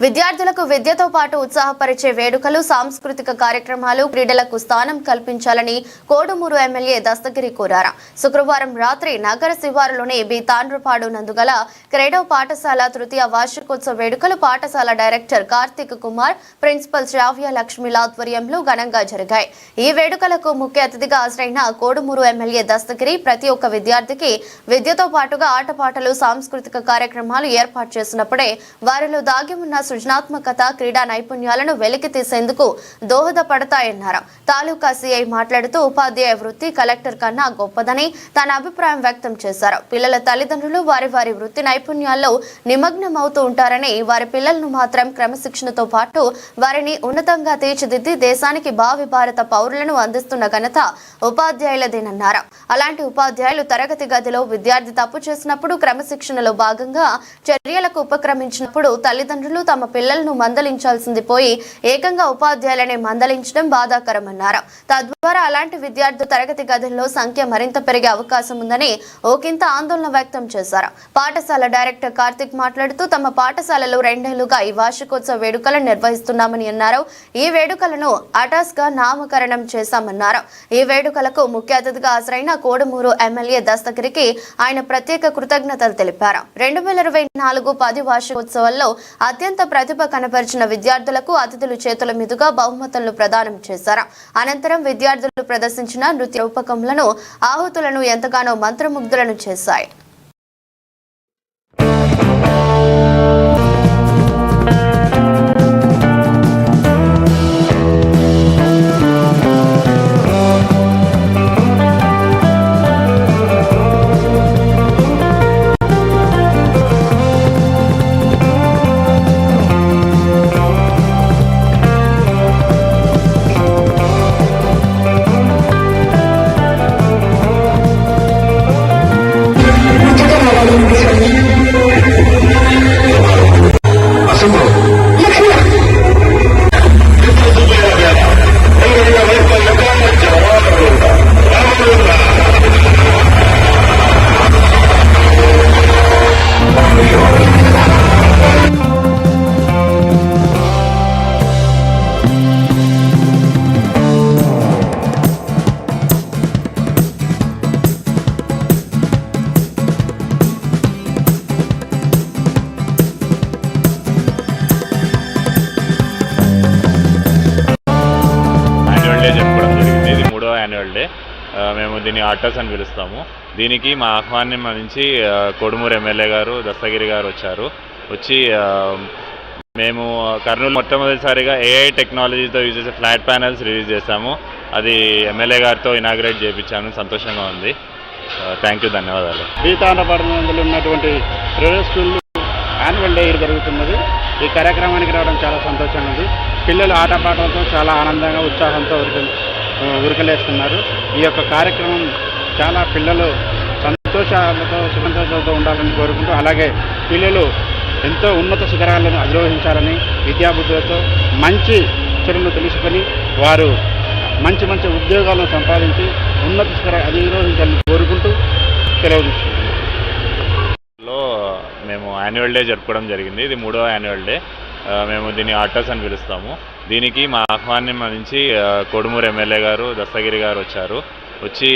విద్యార్థులకు విద్యతో పాటు ఉత్సాహపరిచే వేడుకలు సాంస్కృతిక కార్యక్రమాలు క్రీడలకు స్థానం కల్పించాలని కోడుమూరు ఎమ్మెల్యే దస్తగిరి కోరారు. శుక్రవారం రాత్రి నగర శివారులోని బి తాండ్రపాడు నందుగల క్రీడో పాఠశాల తృతీయ వార్షికోత్సవ వేడుకలు పాఠశాల డైరెక్టర్ కార్తీక్ కుమార్ ప్రిన్సిపల్ శ్రావ్య లక్ష్మిల ఆధ్వర్యంలో ఘనంగా జరిగాయి. ఈ వేడుకలకు ముఖ్య అతిథిగా హాజరైన కోడుమూరు ఎమ్మెల్యే దస్తగిరి ప్రతి ఒక్క విద్యార్థికి విద్యతో పాటుగా ఆటపాటలు సాంస్కృతిక కార్యక్రమాలు ఏర్పాటు చేసినప్పుడే వారిలో దాగి ఉన్న సృజనాత్మకత క్రీడా నైపుణ్యాలను వెలికి తీసేందుకు దోహదపడతాయన్నారు. తాలూకా సీఐ మాట్లాడుతూ ఉపాధ్యాయ వృత్తి కలెక్టర్ కన్నా గొప్పదని తన అభిప్రాయం వ్యక్తం చేశారు. పిల్లల తల్లిదండ్రులు వారి వారి వృత్తి నైపుణ్యాల్లో నిమగ్నమవుతూ ఉంటారని వారి పిల్లలను మాత్రం క్రమశిక్షణతో పాటు వారిని ఉన్నతంగా తీర్చిదిద్ది దేశానికి భావి భారత పౌరులను అందిస్తున్న ఘనత ఉపాధ్యాయులదేనన్నారు. అలాంటి ఉపాధ్యాయులు తరగతి గదిలో విద్యార్థి తప్పు చేసినప్పుడు క్రమశిక్షణలో భాగంగా చర్యలకు ఉపక్రమించినప్పుడు తల్లిదండ్రులు తమ పిల్లలను మందలించాల్సింది పోయి ఏకంగా ఉపాధ్యాయులనే మందలించడం బాధాకరమన్నారు. తద్వారా అలాంటి విద్యార్థులు తరగతి గదుల్లో సంఖ్య మరింత పెరిగే అవకాశం ఉందని ఓకింత ఆందోళన వ్యక్తం చేశారు. పాఠశాల డైరెక్టర్ కార్తిక్ మాట్లాడుతూ తమ పాఠశాలలో రెండేళ్ళుగా ఈ వార్షికోత్సవ వేడుకలను నిర్వహిస్తున్నామని అన్నారు. ఈ వేడుకలను అటాస్గా నామకరణం చేశామన్నారు. ఈ వేడుకలకు ముఖ్య అతిథిగా హాజరైన కోడమూరు ఎమ్మెల్యే దస్తగిరికి ఆయన ప్రత్యేక కృతజ్ఞతలు తెలిపారు. రెండు వేల ఇరవై నాలుగు పది వార్షికోత్సవాల్లో అత్యంత ప్రతిభ కనపరిచిన విద్యార్థులకు అతిథులు చేతుల మీదుగా బహుమతులను ప్రదానం చేశారు. అనంతరం విద్యార్థులు ప్రదర్శించిన నృత్య రూపకములను ఆహుతులను ఎంతగానో మంత్రముగ్ధులను చేశాయి. మేము దీన్ని ఆటోస్ అని పిలుస్తాము. దీనికి మా ఆహ్వానం నుంచి కొడుమూరు ఎమ్మెల్యే గారు దస్తగిరి గారు వచ్చారు. వచ్చి మేము కర్నూలు మొట్టమొదటిసారిగా ఏఐ టెక్నాలజీతో యూజ్ చేసే ఫ్లాట్ ప్యానల్స్ రిలీజ్ చేశాము. అది ఎమ్మెల్యే గారితో ఇనాగ్రేట్ చేయించాను. సంతోషంగా ఉంది. థ్యాంక్ యూ ధన్యవాదాలు. బీతాండపట్నంలో ఉన్నటువంటి ప్రైవేట్ స్కూల్ యాన్యువల్ డే జరుగుతున్నది. ఈ కార్యక్రమానికి రావడం చాలా సంతోషంగా ఉంది. పిల్లలు ఆటపాటలతో చాలా ఆనందంగా ఉత్సాహంతో ఉంటుంది ఉరకలేస్తున్నారు. ఈ యొక్క కార్యక్రమం చాలా పిల్లలు సంతోషాలతో సుసంతోషాలతో ఉండాలని కోరుకుంటూ అలాగే పిల్లలు ఎంతో ఉన్నత శిఖరాలను అధిరోహించాలని విద్యాబుద్ధులతో మంచి చర్యలు తెలుసుకొని వారు మంచి మంచి ఉద్యోగాలను సంపాదించి ఉన్నత శిఖర అధిరోహించాలని కోరుకుంటూ తెలియజేస్తున్నాను. మేము యాన్యువల్ డే జరుపుకోవడం జరిగింది. ఇది మూడో యాన్యువల్ డే. మేము దీన్ని ఆటోస్ అని పిలుస్తాము. దీనికి మా ఆహ్వానం నుంచి కొడుమూరు ఎమ్మెల్యే గారు దస్తగిరి గారు వచ్చారు. వచ్చి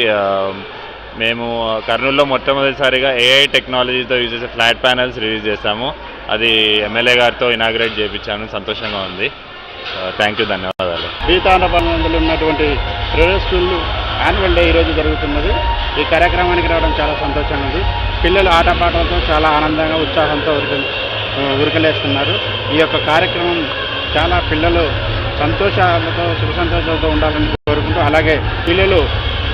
మేము కర్నూలులో మొట్టమొదటిసారిగా ఏఐ టెక్నాలజీతో యూజ్ చేసే ఫ్లాట్ ప్యానల్స్ రిలీజ్ చేశాము. అది ఎమ్మెల్యే గారితో ఇనాగ్రేట్ చేయించాను సంతోషంగా ఉంది. థ్యాంక్ యూ ధన్యవాదాలు. బీతాండపట్నంలో ఉన్నటువంటి ప్రైవేట్ స్కూల్ యాన్యువల్ డే ఈరోజు జరుగుతున్నది. ఈ కార్యక్రమానికి రావడం చాలా సంతోషంగా ఉంది. పిల్లలు ఆటపాటలతో చాలా ఆనందంగా ఉత్సాహంతో ఉరికి ఉరకలేస్తున్నారు. ఈ యొక్క కార్యక్రమం చాలా పిల్లలు సంతోషాలతో సుఖ సంతోషాలతో ఉండాలని కోరుకుంటూ అలాగే పిల్లలు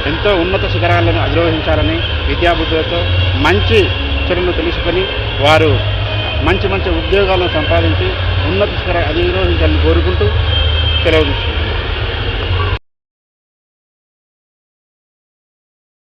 ఎంతో ఉన్నత శిఖరాలను అధిరోహించాలని విద్యాబుద్ధులతో మంచి చర్యలు తెలుసుకొని వారు మంచి మంచి ఉద్యోగాలను సంపాదించి ఉన్నత శిఖర అధిరోహించాలని కోరుకుంటూ తెలియజేస్తున్నాను